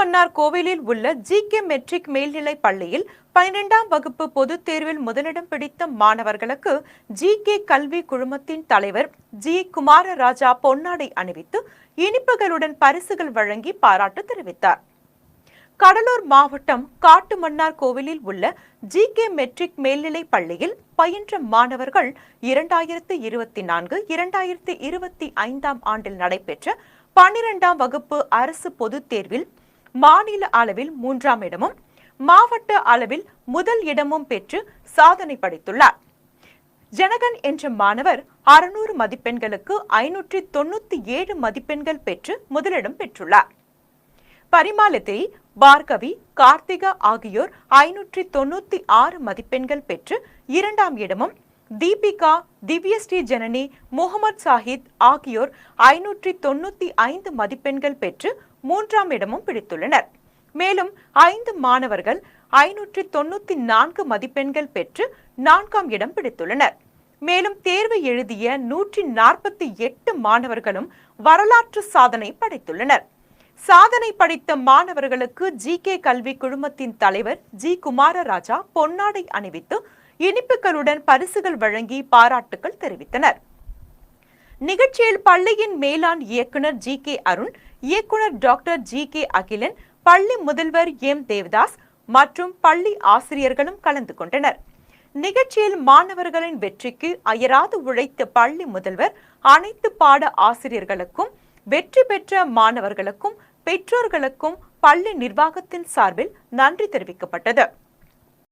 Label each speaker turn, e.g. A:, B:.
A: மன்னார் கோவிலில் உள்ள G K matric மேல்நிலை பள்ளியில் பனிரெண்டாம் வகுப்பு பொதுத் தேர்வில் முதலிடம் பிடித்த மாணவர்களுக்கு ஜி கே கல்வி குழுமத்தின் தலைவர் ஜி. குமார ராஜா பொன்னாடை அணிவித்து இனிப்புகளுடன் பரிசுகள் வழங்கி பாராட்டு தெரிவித்தார். கடலூர் மாவட்டம் காட்டு மன்னார் கோவிலில் உள்ள ஜி கே மெட்ரிக் மேல்நிலை பள்ளியில் பயின்ற மாணவர்கள் இரண்டாயிரத்து இருபத்தி நான்கு இரண்டாயிரத்து இருபத்தி ஐந்தாம் ஆண்டில் நடைபெற்ற பன்னிரெண்டாம் வகுப்பு அரசு பொதுத் தேர்வில் மாநில அளவில் மூன்றாம் இடமும் மாவட்ட அளவில் முதல் இடமும் பெற்று சாதனை படைத்துள்ளார். ஜனகன் என்ற மாணவர் அறுநூறு மதிப்பெண்களுக்கு ஐநூற்றி தொண்ணூத்தி ஏழு மதிப்பெண்கள் பெற்று முதலிடம் பெற்றுள்ளார். பரிமாலத்தை பார்கவி கார்த்திகா ஆகியோர் ஐநூற்றி தொண்ணூத்தி ஆறு மதிப்பெண்கள் பெற்று இரண்டாம் இடமும் தீபிகா திவ்யஸ்ரீ ஜனனி முகமது சாஹித் ஆகியோர் ஐநூற்றி தொண்ணூத்தி ஐந்து மதிப்பெண்கள் பெற்று மூன்றாம் இடமும் பிடித்துள்ளனர். மேலும் ஐந்து மாணவர்கள் ஐநூற்றி தொண்ணூத்தி நான்கு மதிப்பெண்கள் பெற்று நான்காம் இடம் பிடித்துள்ளனர். மேலும் தேர்வு எழுதிய நூற்றி நாற்பத்தி எட்டு மாணவர்களும் வரலாற்று சாதனை படைத்துள்ளனர். சாதனை படைத்த மாணவர்களுக்கு ஜி கே கல்வி குழுமத்தின் தலைவர் ஜி குமாரராஜா பொன்னாடை அணிவித்து இனிப்புகளுடன் பரிசுகள் வழங்கி பாராட்டுகள் தெரிவித்தனர். நிகழ்ச்சியில் பள்ளியின் மேலாண் இயக்குனர் ஜி கே அருண் இயக்குனர் டாக்டர் ஜி கே அகிலன் பள்ளி முதல்வர் எம். தேவதாஸ் மற்றும் பள்ளி ஆசிரியர்களும் கலந்து கொண்டனர். நிகழ்ச்சியில் மாணவர்களின் வெற்றிக்கு அயராது உழைத்த பள்ளி முதல்வர் அனைத்து பாட ஆசிரியர்களுக்கும் வெற்றி பெற்ற மாணவர்களுக்கும் பெற்றோர்களுக்கும் பள்ளி நிர்வாகத்தின் சார்பில் நன்றி தெரிவிக்கப்பட்டது.